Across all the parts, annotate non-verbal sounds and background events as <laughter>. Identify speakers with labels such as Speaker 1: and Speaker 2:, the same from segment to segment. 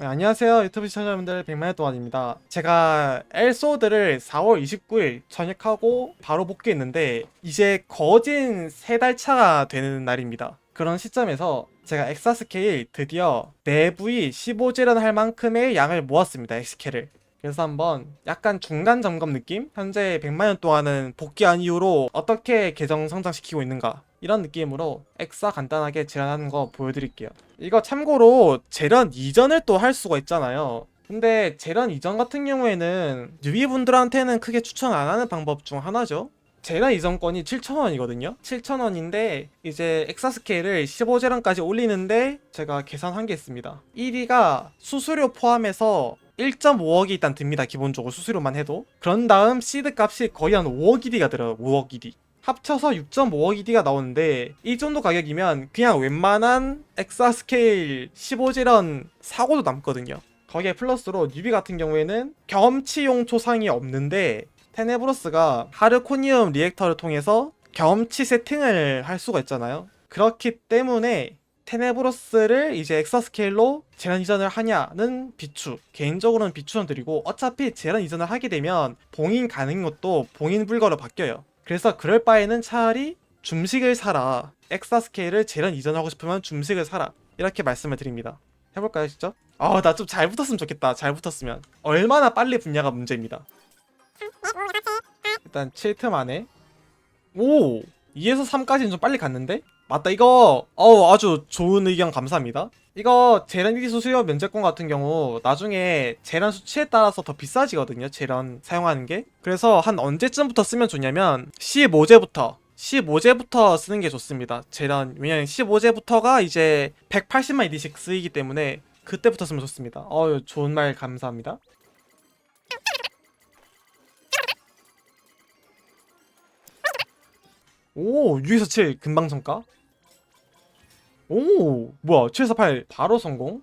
Speaker 1: 네, 안녕하세요 유튜브 시청자분들. 백만의 동안입니다. 제가 엘소드를 4월 29일 전역하고 바로 복귀했는데 이제 거진 3달 차가 되는 날입니다. 그런 시점에서 제가 엑사스케일 드디어 내부이 15재련 할 만큼의 양을 모았습니다 엑스케를 그래서 한번 약간 중간 점검 느낌? 현재 100만년 동안은 복귀한 이후로 어떻게 계정 성장시키고 있는가 이런 느낌으로 엑사 간단하게 재련하는 거 보여드릴게요. 이거 참고로 재련 이전을 또 할 수가 있잖아요. 근데 재련 이전 같은 경우에는 뉴비분들한테는 크게 추천 안 하는 방법 중 하나죠. 재련 이전권이 7,000원이거든요. 7,000원인데 이제 엑사 스케일을 15재련까지 올리는데 제가 계산한 게 있습니다. 1위가 수수료 포함해서 1.5억이 일단 듭니다. 기본적으로 수수료만 해도. 그런 다음 시드 값이 거의 한 5억 이디가 들어요. 5억 이디 합쳐서 6.5억 이디가 나오는데 이 정도 가격이면 그냥 웬만한 엑사 스케일 15재련 사고도 남거든요. 거기에 플러스로 뉴비 같은 경우에는 경험치용 초상이 없는데 테네브로스가 하르코니움 리액터를 통해서 경험치 세팅을 할 수가 있잖아요. 그렇기 때문에 테네브로스를 이제 엑사 스케일로 재련 이전을 하냐는 비추 개인적으로는 비추는 드리고 어차피 재련 이전을 하게 되면 봉인 가능한 것도 봉인 불가로 바뀌어요 그래서 그럴 바에는 차라리 줌식을 사라. 엑사 스케일을 재련 이전하고 싶으면 줌식을 사라. 이렇게 말씀을 드립니다. 해볼까요 진짜? 아나 좀 잘 붙었으면 좋겠다. 잘 붙었으면. 얼마나 빨리 붙냐가 문제입니다. 일단 7틈 안에. 오! 2에서 3까지는 좀 빨리 갔는데? 맞다 이거! 어우 아주 좋은 의견 감사합니다 이거 재련 1위 수수료 면제권 같은 경우 나중에 재련 수치에 따라서 더 비싸지거든요 재련 사용하는 게. 그래서 한 언제쯤부터 쓰면 좋냐면 15제부터 15제부터 쓰는 게 좋습니다 재련 왜냐면 15제부터가 이제 180만 이디씩 쓰이기 때문에 그때부터 쓰면 좋습니다. 어유 좋은 말 감사합니다. 오 6에서 7 금방 성과 오 뭐야 7에서 8 바로 성공?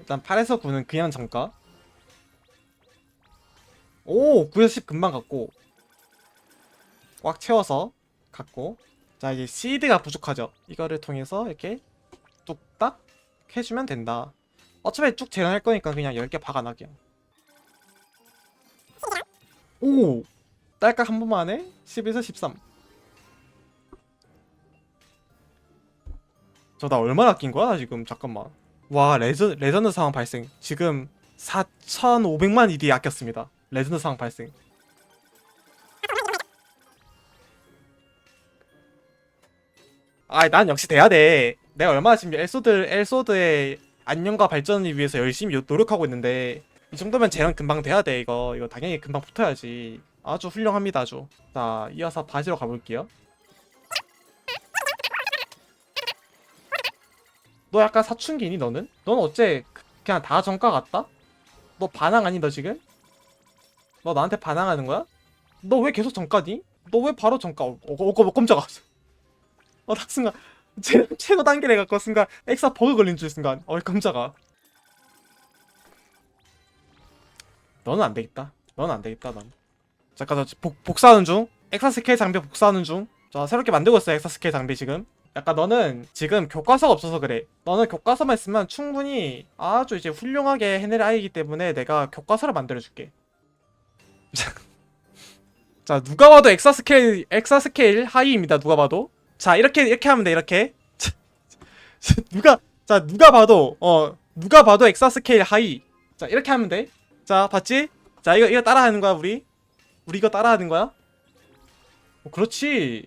Speaker 1: 일단 8에서 9는 그냥 정가. 오 9에서 10 금방 갔고. 꽉 채워서 갔고. 자 이제 시드가 부족하죠. 이거를 통해서 이렇게 뚝딱 해주면 된다. 어차피 쭉 재련할 거니까 그냥 10개 박아놔 그냥 오 딸깍 한 번만 해 10에서 13 저 나 얼마나 아낀 거야 나 지금? 잠깐만. 와 레전, 레전드 상황 발생. 지금 4,500만 ED 아꼈습니다. 레전드 상황 발생. 아난 역시 돼야 돼. 내가 얼마나 지금 엘소드 엘소드의 안녕과 발전을 위해서 열심히 요- 노력하고 있는데 이 정도면 재련 금방 돼야 돼 이거. 이거 당연히 금방 붙어야지. 아주 훌륭합니다 아주. 자 이어서 바지로 가볼게요 너 약간 사춘기니 너는? 너는 어째 그- 그냥 다 정가 같다? 너 반항 아니 너 지금? 너 나한테 반항하는 거야? 너 왜 계속 정가니? 너 왜 바로 정가? 어, 어, 어, 어 깜짝아 <laughs> 어, 딱 순간 제, 최고 단계를 갖고 순간 엑사 버그 걸린 줄 순간 어 깜짝아 너는 안 되겠다 너는 안 되겠다 난 잠깐 저 복, 복사하는 중 엑사 스케일 장비 복사하는 중 자 새롭게 만들고 있어 엑사 스케일 장비 지금 약간 너는 지금 교과서가 없어서 그래. 너는 교과서만 있으면 충분히 아주 이제 훌륭하게 해낼 아이기 때문에 내가 교과서를 만들어줄게. <laughs> 자 누가 봐도 엑사 스케일 엑사 스케일 하이입니다 누가 봐도. 자 이렇게 이렇게 하면 돼 이렇게. <laughs> 누가 자 누가 봐도 어 누가 봐도 엑사 스케일 하이. 자 이렇게 하면 돼 자 봤지? 자 이거 이거 따라 하는 거야 우리? 우리 이거 따라 하는 거야? 어, 그렇지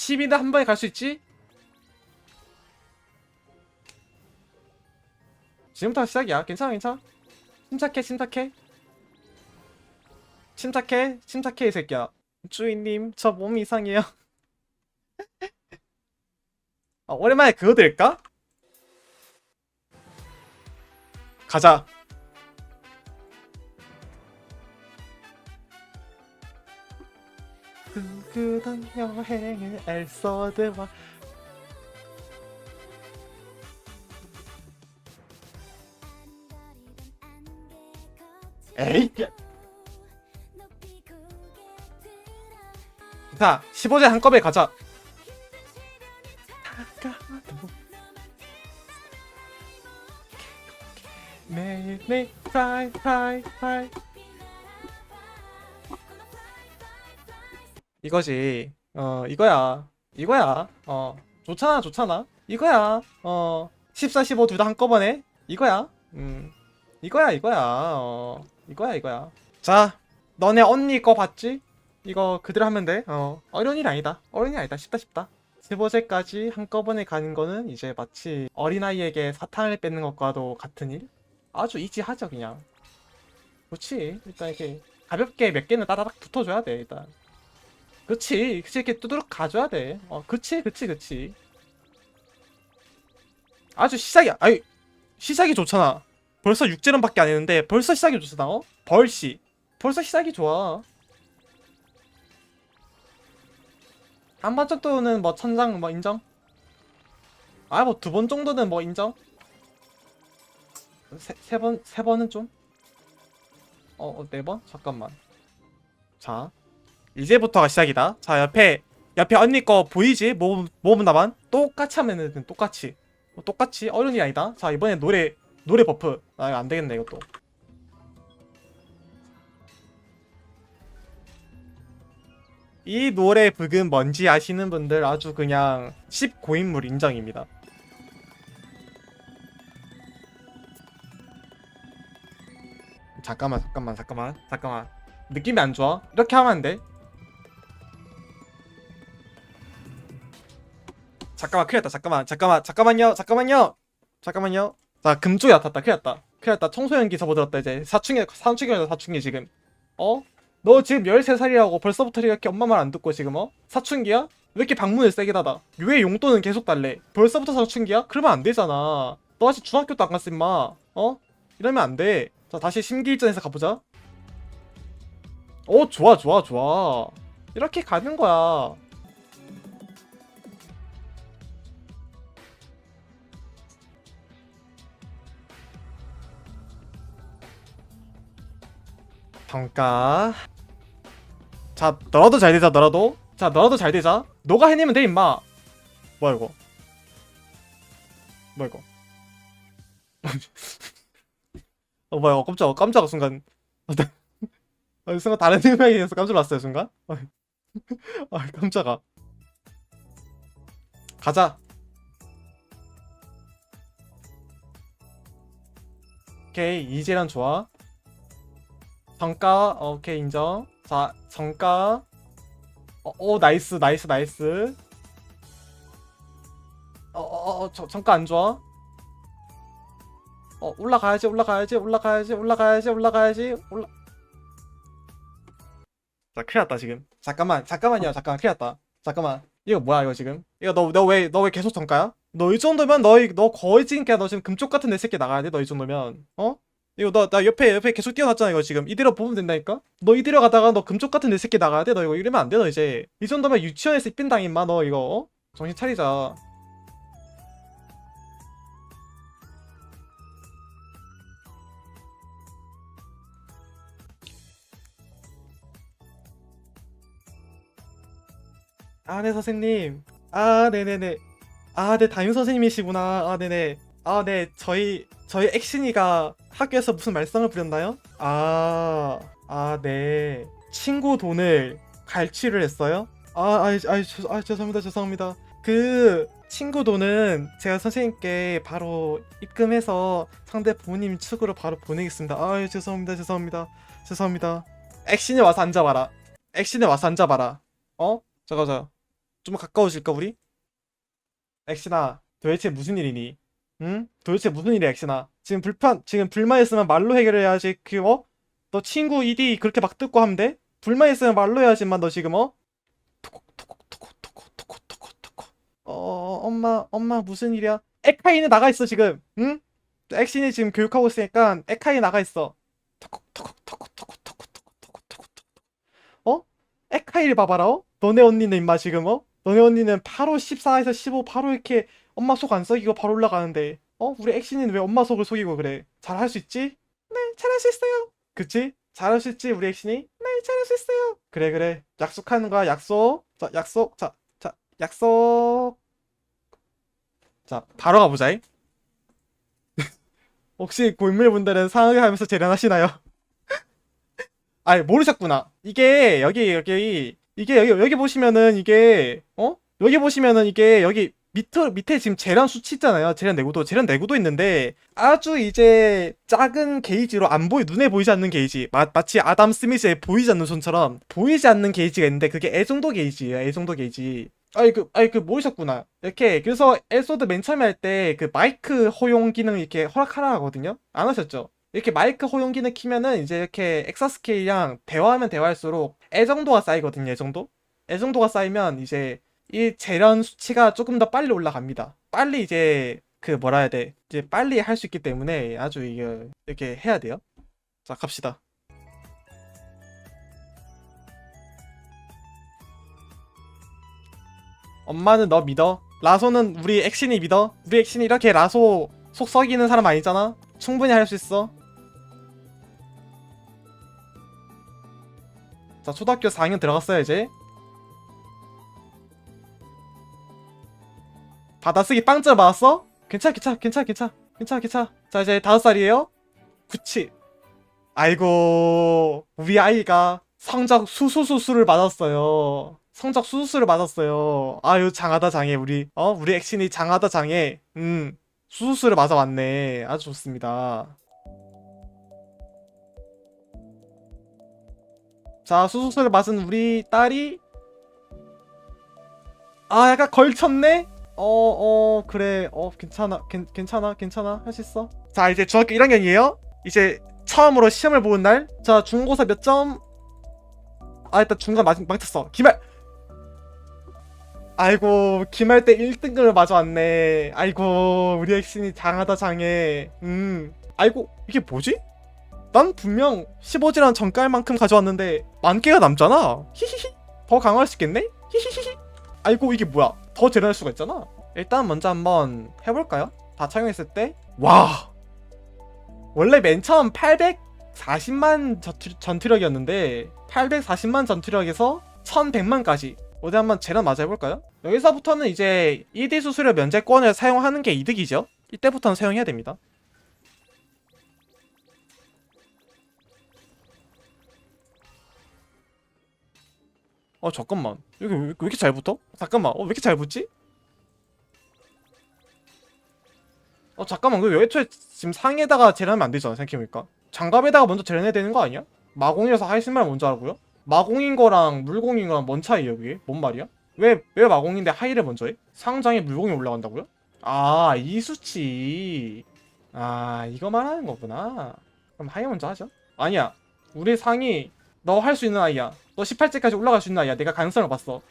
Speaker 1: 10이나 한 번에 갈 수 있지? 지금부터 시작이야. 괜찮아 괜찮아. 침착해 침착해. 침착해 침착해 이 새끼야. 주인님 저 몸 이상해요. <laughs> 아, 오랜만에 그거 될까? 가자 꿈꾸던 여행을 엘서드와 에이? 자 15제 한꺼번에 가자. 매일매일 프라이 프라이 프라이 이거지 어 이거야 이거야 어 좋잖아 좋잖아 이거야 어 14, 15 둘 다 한꺼번에 이거야 음 이거야 이거야 어 이거야 이거야 자 너네 언니 거 봤지? 이거 그대로 하면 돼. 어, 어려운 일 아니다. 어려운 일 아니다. 쉽다 쉽다. 세 번째까지 한꺼번에 가는 거는 이제 마치 어린아이에게 사탕을 뺏는 것과도 같은 일? 아주 이지하죠 그냥. 그렇지. 일단 이렇게 가볍게 몇 개는 따다닥 붙어줘야 돼 일단. 그렇지. 그치 이렇게 두드럭 가줘야 돼. 어, 그치 그치 그치. 아주 시작이야. 아니 시작이 좋잖아. 벌써 6재련밖에 안 했는데 벌써 시작이 좋잖아. 어? 벌시. 벌써 시작이 좋아. 한번 정도는 뭐 천장 뭐 인정? 아 뭐 두 번 정도는 뭐 인정? 세번세 번은 좀? 어네 번? 잠깐만. 자 이제부터가 시작이다. 자 옆에 옆에 언니 거 보이지? 모범 모범 답안 똑같이 하면은 똑같이 뭐 똑같이 일 아니다. 자 이번에 노래 노래 버프. 아 이거 안 되겠네 이것도. 이 노래 부금 뭔지 아시는 분들 아주 그냥 10고인물 인정입니다. 잠깐만 잠깐만 잠깐만 잠깐만 느낌이 안 좋아 이렇게 하면 안 돼. 잠깐만 큰일 났다 잠깐만 잠깐만 잠깐만요 잠깐만요 잠깐만요 자 금쪽이 나탔다 큰일 났다 큰일 났다 청소년기 접어들었다 이제 사춘기 사춘기다 사춘기 지금 어? 너 지금 13살이라고 벌써부터 이렇게 엄마 말 안 듣고 지금 어? 사춘기야? 왜 이렇게 방문을 세게 닫아? 왜 용돈은 계속 달래? 벌써부터 사춘기야? 그러면 안 되잖아. 너 아직 중학교도 안 갔어 임마. 어? 이러면 안 돼. 자 다시 심기일전에서 가보자. 어 좋아 좋아 좋아. 이렇게 가는 거야. 평가. 자 너라도 잘 되자 너라도. 자 너라도 잘 되자. 너가 해내면 돼 임마. 뭐야 이거? 뭐야 이거? <laughs> 어 뭐야 어, 깜짝아 깜짝아 순간. 어, <laughs> 순간 다른 생각이어서 깜짝 놀랐어요 순간? 어, <laughs> 아 깜짝아. 가자. 오케이 이제랑 좋아 정가 어, 오케이 인정. 자 정가. 어, 어 나이스 나이스 나이스. 어어 어 정가 안 좋아? 어 올라가야지 올라가야지 올라가야지 올라가야지 올라가야지. 올라 자 큰일 났다 지금. 잠깐만 잠깐만요. 잠깐만 큰일 났다. 잠깐만. 이거 뭐야 이거 지금? 이거 너 너 왜 너 왜 계속 정가야? 너 이 정도면 너, 이- 너 거의 지금 그냥 너 지금 금쪽 같은 내 새끼 나가야 돼 너 이 정도면. 어? 이거 너나 옆에 옆에 계속 뛰어났잖아 이거 지금. 이대로 보면 된다니까? 너 이대로 가다가 너 금쪽 같은 내 새끼 나가야 돼? 너 이거 이러면 안 돼 너 이제. 이 정도면 유치원에서 입빈당 임마 너 이거. 어? 정신 차리자. 아 네 선생님. 아 네네네. 아 네 담임 선생님이시구나. 아 네네. 아 네 저희 저희 액신이가 학교에서 무슨 말썽을 부렸나요? 아, 아, 네. 친구 돈을 갈취를 했어요? 아, 아이, 아이, 죄- 아, 죄송합니다, 죄송합니다. 그 친구 돈은 제가 선생님께 바로 입금해서 상대 부모님 측으로 바로 보내겠습니다. 아, 죄송합니다, 죄송합니다, 죄송합니다. 액신에 와서 앉아봐라. 액신에 와서 앉아봐라. 어? 잠깐, 잠깐. 좀 가까워질까 우리? 액신아, 도대체 무슨 일이니? 응? 도대체 무슨 일이야, 액션아? 지금 불편 지금 불만 있으면 말로 해결해야지 그, 어? 너 친구 이디 그렇게 막 듣고 하면 돼 불만 있으면 말로 해야지만 너 지금 어 어, 엄마, 엄마 무슨 일이야? 에카이는 나가 있어 지금. 응? 액신이 지금 교육하고 있으니까 에카이 나가 있어. 어? 에카이를 봐봐라. 어? 너네 언니는 임마 지금 어? 너네 언니는 바로 14에서 15 바로 이렇게 엄마 속 안 써? 이거 바로 올라가는데. 어? 우리 액신이는 왜 엄마 속을 속이고 그래? 잘할 수 있지? 네 잘할 수 있어요 그치? 잘할 수 있지 우리 액신이? 네 잘할 수 있어요 그래 그래 약속하는 거야 약속 자 약속 자 자 약속 자, 바로 가보자. <laughs> 혹시 고인물분들은 상하게 하면서 재련하시나요? <laughs> 아니, 모르셨구나. 이게, 여기, 여기, 이게, 여기, 여기 보시면은 이게, 어? 여기 보시면은 이게, 여기, 밑에, 밑에 지금 재련 수치 있잖아요. 재련 내구도. 재련 내구도 있는데, 아주 이제, 작은 게이지로 안 보이, 눈에 보이지 않는 게이지. 마, 마치 아담 스미스의 보이지 않는 손처럼, 보이지 않는 게이지가 있는데, 그게 애정도 게이지예요. 애정도 게이지. 아이 그 아이 그 모르셨구나 이렇게 그래서 에소드 맨 처음에 할 때 그 마이크 허용 기능 이렇게 허락하라 하거든요 안 하셨죠 이렇게 마이크 허용 기능 키면은 이제 이렇게 엑사스케일이랑 대화하면 대화할수록 애정도가 쌓이거든요 애정도 애정도가 쌓이면 이제 이 재련 수치가 조금 더 빨리 올라갑니다 빨리 이제 그 뭐라 해야 돼 이제 빨리 할 수 있기 때문에 아주 이게 이렇게 해야 돼요 자 갑시다 엄마는 너 믿어. 라소는 우리 액신이 믿어. 우리 액신이 이렇게 라소 속 썩이는 사람 아니잖아. 충분히 할 수 있어. 자, 초등학교 4학년 들어갔어요, 이제. 받아쓰기 빵점 받았어? 괜찮아, 괜찮아, 괜찮아, 괜찮아, 괜찮아, 괜찮아. 자, 이제 다섯 살이에요? 그치. 아이고, 우리 아이가 성적 수수수수를 맞았어요. 성적 수수수를 맞았어요. 아유, 장하다 장해, 우리. 어, 우리 액신이 장하다 장해. 음, 수수수를 맞아 왔네. 아주 좋습니다. 자, 수수수를 맞은 우리 딸이 아, 약간 걸쳤네? 어, 어, 그래. 어, 괜찮아. 괜, 괜찮아. 괜찮아. 할 수 있어. 자, 이제 중학교 1학년이에요. 이제 처음으로 시험을 보는 날. 자, 중고사 몇 점? 아, 일단 중간 망, 망쳤어. 기말! 아이고, 기말 때 1등급을 맞아왔네. 아이고, 우리 액신이 장하다 장해. 음. 아이고, 이게 뭐지? 난 분명 15지란 정깔만큼 가져왔는데 만 개가 남잖아. 히히히. 더 강화할 수 있겠네? 히히히히. 아이고 이게 뭐야? 더 재련할 수가 있잖아. 일단 먼저 한번 해볼까요? 다 착용했을 때 와. 원래 맨 처음 840만 전투, 전투력이었는데 840만 전투력에서 1100만까지 어디 한번 재련 맞아 해볼까요? 여기서부터는 이제 2D 수수료 면제권을 사용하는 게 이득이죠. 이때부터는 사용해야 됩니다. 어 잠깐만 여기 왜, 왜 이렇게 잘 붙어? 잠깐만 어 왜 이렇게 잘 붙지? 어 잠깐만 그 애초에 지금 상에다가 재련하면 안 되잖아 생각해보니까 장갑에다가 먼저 재련해야 되는 거 아니야? 마공이어서 하이스말 먼저 하고요? 마공인 거랑 물공인 거랑 뭔 차이야 그게? 뭔 말이야? 왜, 왜 마공인데 하이를 먼저 해? 상장에 물공이 올라간다고요? 아 이 수치 아 이거 말하는 거구나 그럼 하이 먼저 하죠 아니야 우리 상이 너 할 수 있는 아이야. 너 18제까지 올라갈 수 있는 아이야. 내가 가능성을 봤어.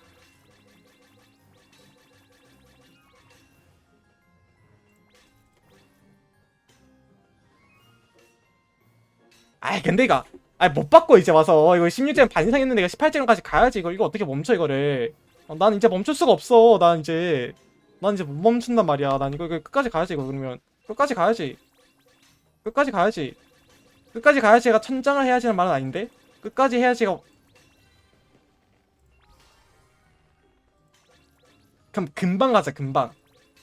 Speaker 1: 아이 근데 이거 아이 못 바꿔 이제 와서. 이거 16점 반 이상 했는데 내가 18점까지 가야지. 이거 이거 어떻게 멈춰 이거를. 어, 난 이제 멈출 수가 없어. 난 이제 난 이제 못 멈춘단 말이야. 난 이거, 이거 끝까지 가야지 이거 그러면. 끝까지 가야지. 끝까지 가야지. 끝까지 가야지가 천장을 해야지는 말은 아닌데 끝까지 해야지가 그럼 금방 가자 금방.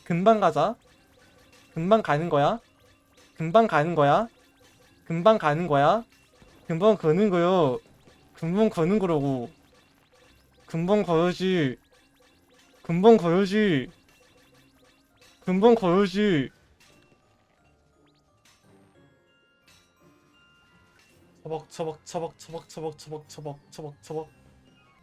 Speaker 1: 금방 가자. 금방 가는 거야. 금방 가는 거야. 금방 가는 거야. 금방 가는 거요. 금방 가는 거라고. 금방 가야지. 금방 가야지. 금방 가야지 처벅 처벅 처벅 처벅 처벅 처벅 처벅 처벅 처벅.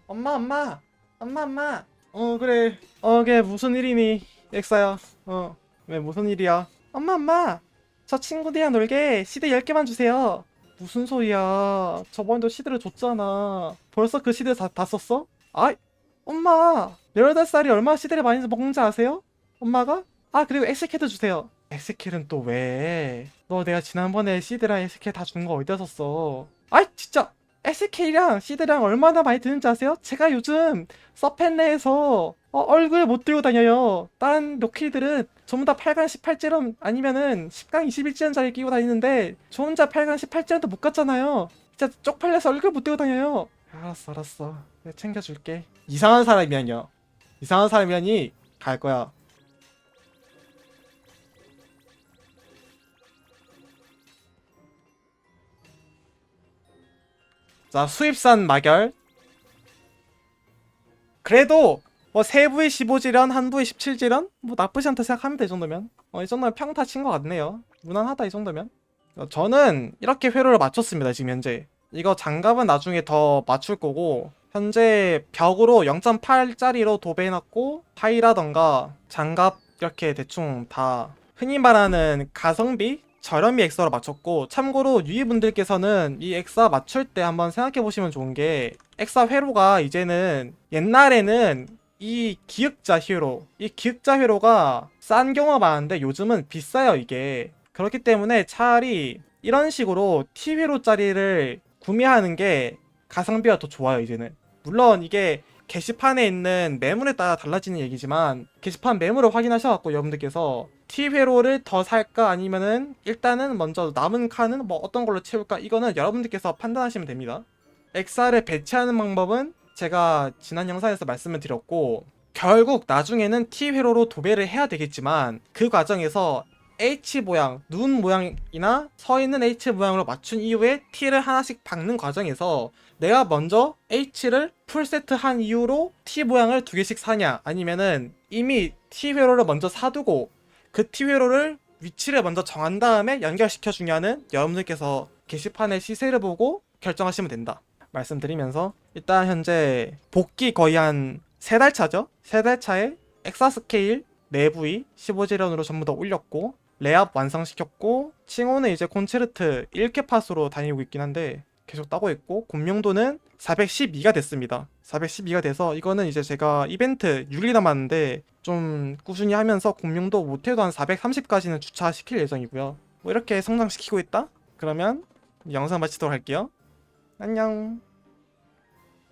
Speaker 1: 엄마 엄마 엄마 엄마. 어 그래. 어 그게 무슨 일이니? 엑사야. 어 왜 무슨 일이야? 엄마 엄마. 저 친구들이랑 놀게. 시드 10개만 주세요. 무슨 소리야? 저번에도 시드를 줬잖아. 벌써 그 시드 다, 다 썼어? 아이 엄마. 18살이 얼마나 시드를 많이 먹는지 아세요? 엄마가? 아 그리고 엑스캐도 주세요 엑스캐는 또 왜? 너 내가 지난번에 시드랑 엑스캐 다준 거 어디다 썼어? 아이 진짜 SK랑 시드랑 얼마나 많이 드는지 아세요? 제가 요즘 서펜레에서 어, 얼굴 못 들고 다녀요. 다른 로킬들은 전부 다 8강 18제럼 아니면은 10강 21제럼짜리 끼고 다니는데 저 혼자 8강 18제럼도 못 갔잖아요. 진짜 쪽팔려서 얼굴 못 들고 다녀요. 알았어 알았어. 내가 챙겨줄게. 이상한 사람이면요. 이상한 사람이라니 갈 거야. 자 수입산 마결. 그래도 뭐 세부의 15지련 한부의 17지련? 뭐 나쁘지 않다 생각합니다 이 정도면. 어, 이 정도면 평타 친 것 같네요. 무난하다 이 정도면. 어, 저는 이렇게 회로를 맞췄습니다 지금 현재. 이거 장갑은 나중에 더 맞출 거고 현재 벽으로 0.8짜리로 도배해놨고 파이라던가 장갑 이렇게 대충 다 흔히 말하는 가성비 저렴이 엑사로 맞췄고 참고로 유이분들께서는 이 엑사 맞출 때 한번 생각해 보시면 좋은 게 엑사 회로가 이제는 옛날에는 이 기획자 회로 이 기획자 회로가 싼 경우가 많은데 요즘은 비싸요 이게. 그렇기 때문에 차라리 이런 식으로 T 회로짜리를 구매하는 게 가성비가 더 좋아요 이제는. 물론 이게 게시판에 있는 매물에 따라 달라지는 얘기지만 게시판 매물을 확인하셔갖고 여러분들께서 T 회로를 더 살까? 아니면은 일단은 먼저 남은 칸은 뭐 어떤 걸로 채울까? 이거는 여러분들께서 판단하시면 됩니다. 엑사를 배치하는 방법은 제가 지난 영상에서 말씀을 드렸고 결국 나중에는 T 회로로 도배를 해야 되겠지만 그 과정에서 H 모양, 눈 모양이나 서 있는 H 모양으로 맞춘 이후에 T를 하나씩 박는 과정에서 내가 먼저 H를 풀세트 한 이후로 T 모양을 두 개씩 사냐? 아니면은 이미 T 회로를 먼저 사두고 그 T 회로를 위치를 먼저 정한 다음에 연결시켜 주냐는 여러분들께서 게시판의 시세를 보고 결정하시면 된다. 말씀드리면서 일단 현재 복귀 거의 한 세 달 차죠? 세 달 차에 엑사 스케일 내부위 15지련으로 전부 다 올렸고 레압 완성시켰고 칭호는 이제 콘체르트 1개 팟으로 다니고 있긴 한데 계속 따고 있고 공명도는 412가 됐습니다. 412가 돼서 이거는 이제 제가 이벤트 6일 남았는데 좀 꾸준히 하면서 공명도 못해도 한 430까지는 주차시킬 예정이고요. 뭐 이렇게 성장시키고 있다? 그러면 영상 마치도록 할게요. 안녕.